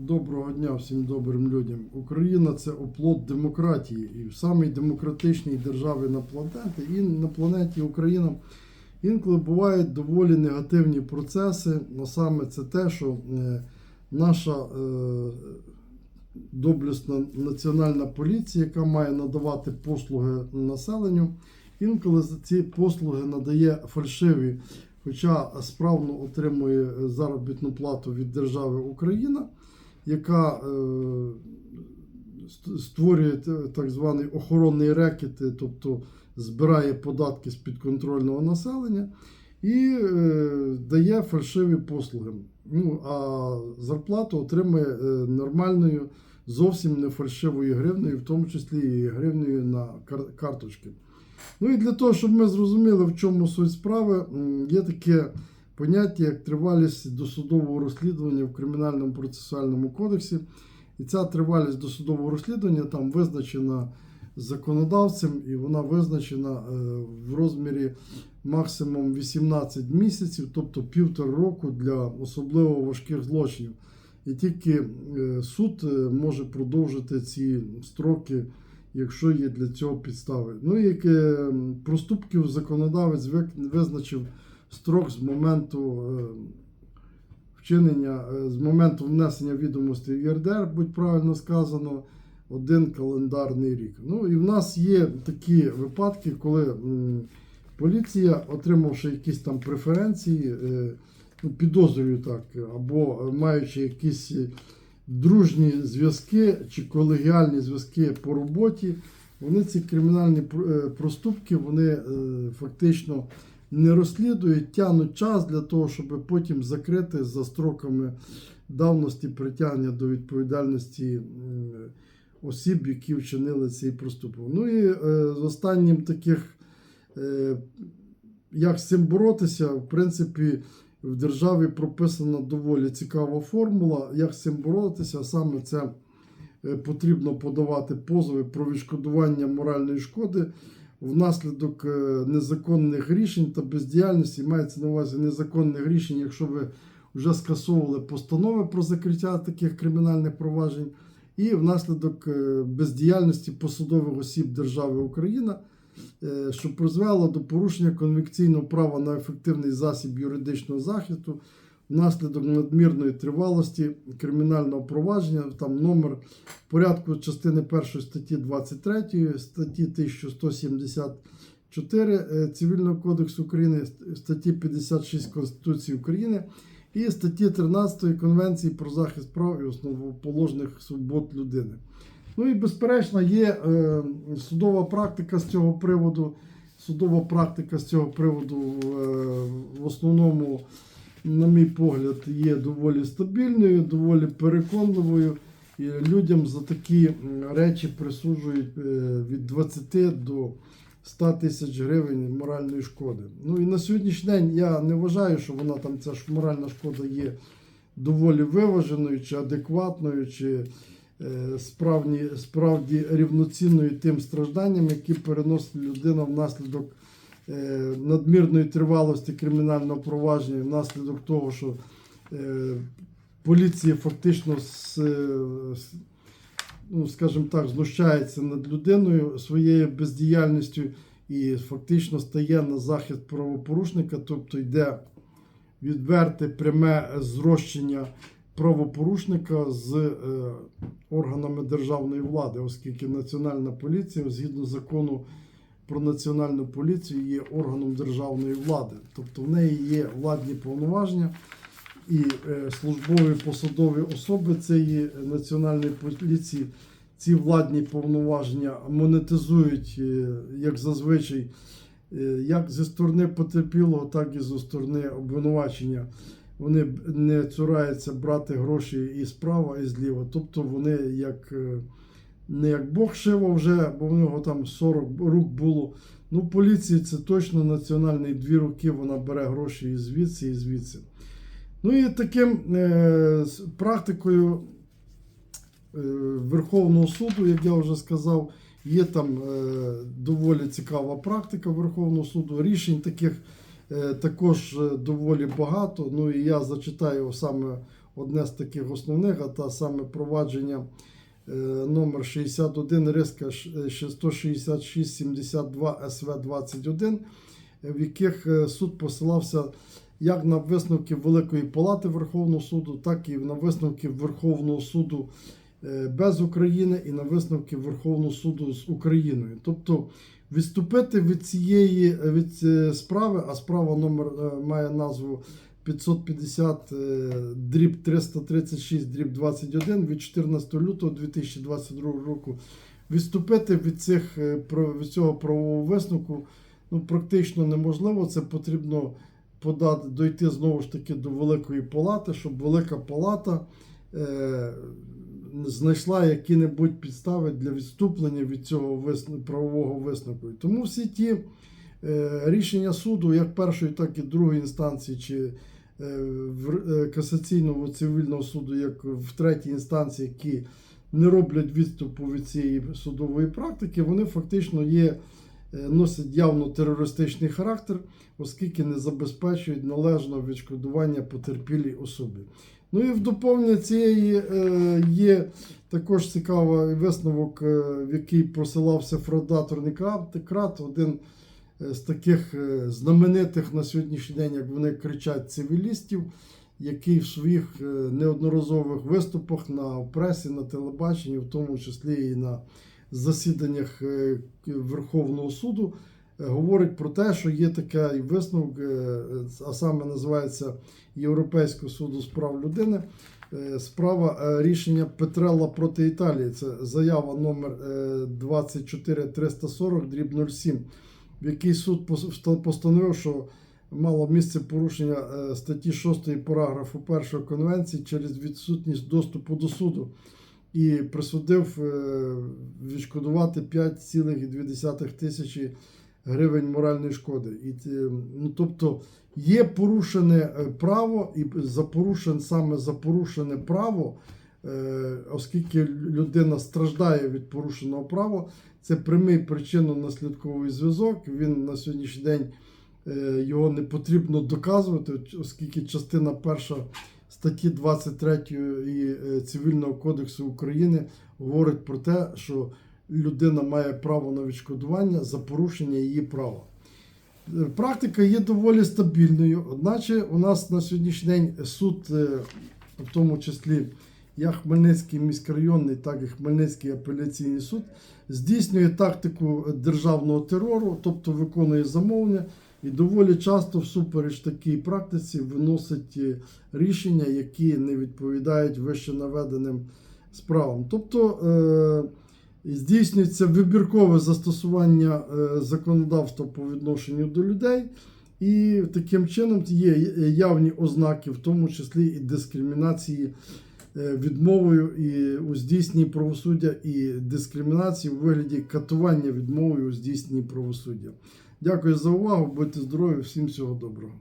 Доброго дня всім добрим людям. Україна це оплот демократії і в самій демократичній державі на планеті, і на планеті Україна інколи бувають доволі негативні процеси. А саме це те, що е, наша е, доблесна національна поліція, яка має надавати послуги населенню, інколи за ці послуги надає фальшиві, хоча справно отримує заробітну плату від держави Україна яка е, створює так званий охоронний рекет, е, тобто збирає податки з підконтрольного населення і е, дає фальшиві послуги. Ну, а зарплату отримує нормальною, зовсім не фальшивою гривнею, в тому числі і гривнею на карточки. Ну і для того, щоб ми зрозуміли, в чому суть справи, є таке поняття як тривалість досудового розслідування в Кримінальному процесуальному кодексі. І ця тривалість досудового розслідування там визначена законодавцем, і вона визначена е, в розмірі максимум 18 місяців, тобто півтора року для особливо важких злочинів. І тільки е, суд е, може продовжити ці строки, якщо є для цього підстави. Ну і проступків законодавець визначив строк з моменту е, вчинення, е, з моменту внесення відомостей в ЄРДР, будь правильно сказано, один календарний рік. Ну і в нас є такі випадки, коли поліція, отримавши якісь там преференції, е, ну, підозрюю так, або маючи якісь дружні зв'язки чи колегіальні зв'язки по роботі, вони ці кримінальні проступки вони фактично не розслідують, тягнуть час для того, щоб потім закрити за строками давності притягнення до відповідальності осіб, які вчинили цей проступок. Ну і е, з останнім таких, е, як з цим боротися, в принципі, в державі прописана доволі цікава формула, як з цим боротися, саме це е, потрібно подавати позови про відшкодування моральної шкоди внаслідок е, незаконних рішень та бездіяльності мається на увазі незаконних рішень, якщо ви вже скасовували постанови про закриття таких кримінальних проваджень, і внаслідок е, бездіяльності посадових осіб держави Україна, е, що призвело до порушення конвенційного права на ефективний засіб юридичного захисту. Внаслідок надмірної тривалості кримінального провадження, там номер порядку частини 1 статті 23, статті 1174 е, Цивільного кодексу України, статті 56 Конституції України і статті 13 Конвенції про захист прав і основоположних свобод людини. Ну і безперечно, є е, судова практика з цього приводу. Судова практика з цього приводу е, в основному, на мій погляд, є доволі стабільною, доволі переконливою. І людям за такі речі присуджують е, від 20 до 100 тисяч гривень моральної шкоди. Ну і на сьогоднішній день я не вважаю, що вона там ця ж моральна шкода є доволі виваженою чи адекватною, чи е, справді, справді рівноцінною тим стражданням, які переносить людина внаслідок надмірної тривалості кримінального провадження, внаслідок того, що е, поліція фактично е, ну, скажімо так, знущається над людиною своєю бездіяльністю і фактично стає на захист правопорушника, тобто йде відверте пряме зрощення правопорушника з е, органами державної влади, оскільки Національна поліція, згідно закону про національну поліцію, є органом державної влади, тобто в неї є владні повноваження. І е, службові посадові особи цієї національної поліції ці владні повноваження монетизують, е, як зазвичай, е, як зі сторони потерпілого, так і зі сторони обвинувачення. Вони не цураються брати гроші і справа, і зліва. Тобто вони як не як Бог шива вже, бо в нього там 40 рук було. Ну, поліції це точно національний дві руки, вона бере гроші і звідси, і звідси. Ну і таким е, практикою е, Верховного суду, як я вже сказав, є там е, доволі цікава практика Верховного суду. Рішень таких е, також е, доволі багато. Ну і я зачитаю саме одне з таких основних, а та саме провадження номер 61 риска ш- е, 166 72 СВ 21, в яких е, суд посилався як на висновки Великої Палати Верховного суду, так і на висновки Верховного суду е, без України і на висновки Верховного суду з Україною. Тобто відступити від цієї від е, справи, а справа номер е, має назву 550 е, дріб 336 дріб 21 від 14 лютого 2022 року. Відступити від цих е, від цього правового висновку ну, практично неможливо. Це потрібно подати, дойти знову ж таки до Великої Палати, щоб Велика Палата е, знайшла які-небудь підстави для відступлення від цього висн- правового висновку. Тому всі ті е, рішення суду, як першої, так і другої інстанції, чи касаційного цивільного суду, як в третій інстанції, які не роблять відступу від цієї судової практики, вони фактично є, е, носять явно терористичний характер, оскільки не забезпечують належного відшкодування потерпілій особі. Ну і в доповнення цієї е, є також цікавий висновок, е, в який посилався фраудаторний крат, крат, один е, з таких е, знаменитих на сьогоднішній день, як вони кричать, цивілістів, який в своїх е, неодноразових виступах на пресі, на телебаченні, в тому числі і на засіданнях е, Верховного суду, е, говорить про те, що є такий висновок, е, а саме називається Європейського суду з прав людини. Е, Справа е, рішення Петрелла проти Італії. Це заява номер е, 24340 дріб 07, в якій суд постановив, що мало місце порушення е, статті 6 параграфу 1 конвенції через відсутність доступу до суду і присудив е, відшкодувати 5,2 тисячі гривень моральної шкоди. І, ну, тобто є порушене е, право, і за порушен, саме за порушене право, е, оскільки людина страждає від порушеного права, це прямий причинно-наслідковий зв'язок. Він на сьогоднішній день е, його не потрібно доказувати, оскільки частина перша статті 23 і, е, Цивільного кодексу України говорить про те, що людина має право на відшкодування за порушення її права. Е, Практика є доволі стабільною, одначе у нас на сьогоднішній день суд, в тому числі як Хмельницький міськрайонний, так і Хмельницький апеляційний суд, здійснює тактику державного терору, тобто виконує замовлення, і доволі часто всупереч такій практиці виносить е, рішення, які не відповідають вище наведеним справам. Тобто е, здійснюється вибіркове застосування е, законодавства по відношенню до людей, і таким чином є явні ознаки, в тому числі і дискримінації відмовою і у здійсненні правосуддя, і дискримінації у вигляді катування відмовою у здійсненні правосуддя. Дякую за увагу, будьте здорові, всім всього доброго.